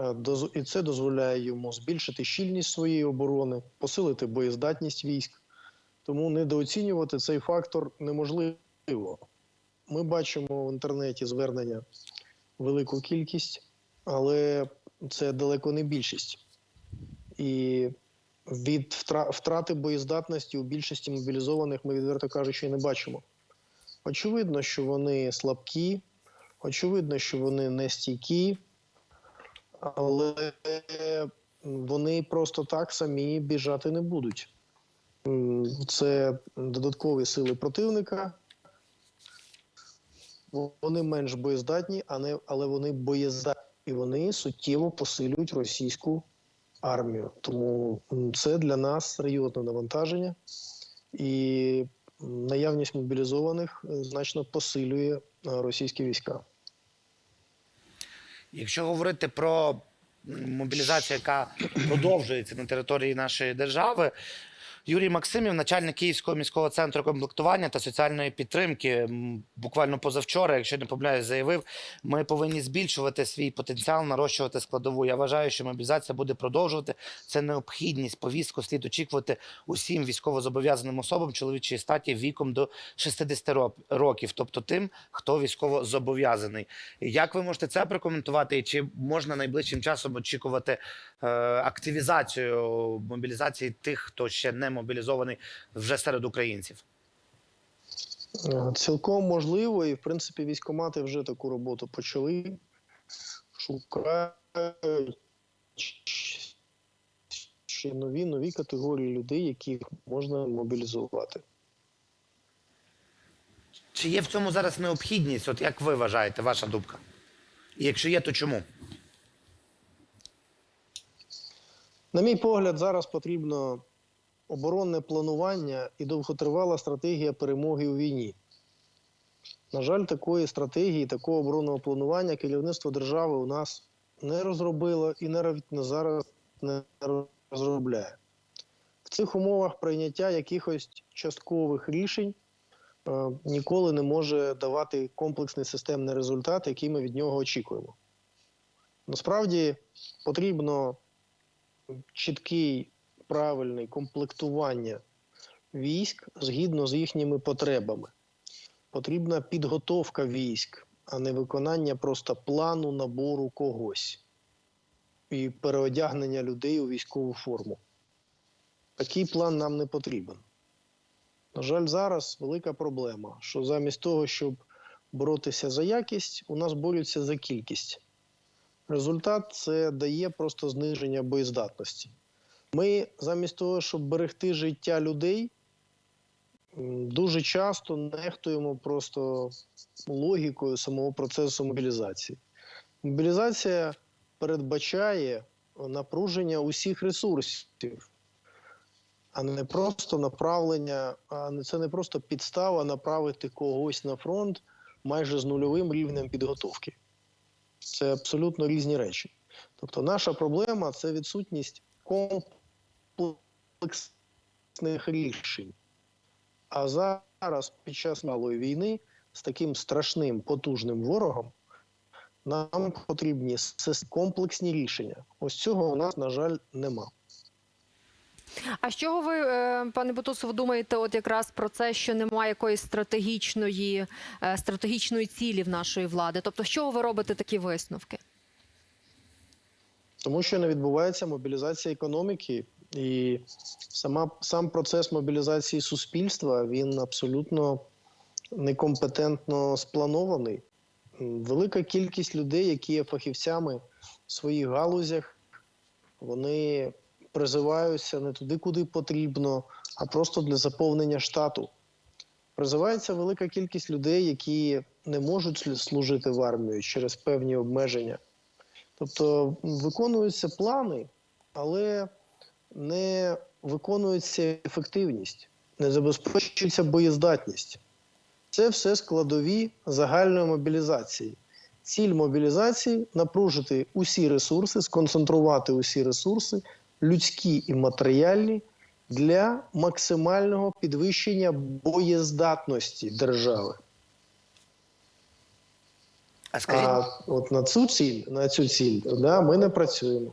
Е, І це дозволяє йому збільшити щільність своєї оборони, посилити боєздатність військ. Тому недооцінювати цей фактор неможливо. Ми бачимо в інтернеті звернення велику кількість, але це далеко не більшість. І від втрати боєздатності у більшості мобілізованих ми, відверто кажучи, не бачимо. Очевидно, що вони слабкі, очевидно, що вони не стійкі, але вони просто так самі біжати не будуть. Це додаткові сили противника. Вони менш боєздатні, але вони боєздатні. І вони суттєво посилюють російську армію. Тому це для нас серйозне навантаження. І наявність мобілізованих е, значно посилює е, російські війська. Якщо говорити про мобілізацію, яка продовжується на території нашої держави, Юрій Максимів, начальник Київського міського центру комплектування та соціальної підтримки, буквально позавчора, якщо не помиляюсь, заявив, ми повинні збільшувати свій потенціал, нарощувати складову. Я вважаю, що мобілізація буде продовжувати. Це необхідність. Повістку слід очікувати усім військовозобов'язаним особам чоловічої статі віком до 60 років, тобто тим, хто військовозобов'язаний. Як ви можете це прокоментувати? І чи можна найближчим часом очікувати е, активізацію мобілізації тих, хто ще не мобілізований вже серед українців? Е, Цілком можливо, і в принципі військомати вже таку роботу почали. Шукають ще нові нові категорії людей, яких можна мобілізувати. Чи є в цьому зараз необхідність? От як ви вважаєте, ваша думка? І якщо є, то чому? На мій погляд, зараз потрібно оборонне планування і довготривала стратегія перемоги у війні. На жаль, такої стратегії, такого оборонного планування керівництво держави у нас не розробило і навіть на зараз не розробляє. В цих умовах прийняття якихось часткових рішень е, ніколи не може давати комплексний системний результат, який ми від нього очікуємо. Насправді потрібно чіткий правильний комплектування військ згідно з їхніми потребами. Потрібна підготовка військ, а не виконання просто плану набору когось і переодягнення людей у військову форму. Такий план нам не потрібен. На жаль, зараз велика проблема, що замість того, щоб боротися за якість, у нас борються за кількість. Результат це дає просто зниження боєздатності. Ми замість того, щоб берегти життя людей, дуже часто нехтуємо просто логікою самого процесу мобілізації. Мобілізація передбачає напруження усіх ресурсів, а не просто направлення, а це не просто підстава направити когось на фронт майже з нульовим рівнем підготовки. Це абсолютно різні речі. Тобто, наша проблема це відсутність комплексних рішень. А зараз, під час малої війни, з таким страшним потужним ворогом, нам потрібні комплексні рішення. Ось цього у нас, на жаль, нема. А з чого ви, е, пане Бутусов, думаєте, от якраз про це, що немає якоїсь стратегічної, е, стратегічної цілі в нашої влади? Тобто, з чого ви робите такі висновки? Тому що не відбувається мобілізація економіки, і сама, сам процес мобілізації суспільства він абсолютно некомпетентно спланований. Велика кількість людей, які є фахівцями в своїх галузях, вони призиваються не туди, куди потрібно, а просто для заповнення штату. Призивається велика кількість людей, які не можуть служити в армії через певні обмеження. Тобто виконуються плани, але не виконується ефективність, не забезпечується боєздатність. Це все складові загальної мобілізації. Ціль мобілізації напружити усі ресурси, сконцентрувати усі ресурси, людські і матеріальні, для максимального підвищення боєздатності держави. А скажіть, А от на цю ціль, на цю ціль, да, ми не працюємо.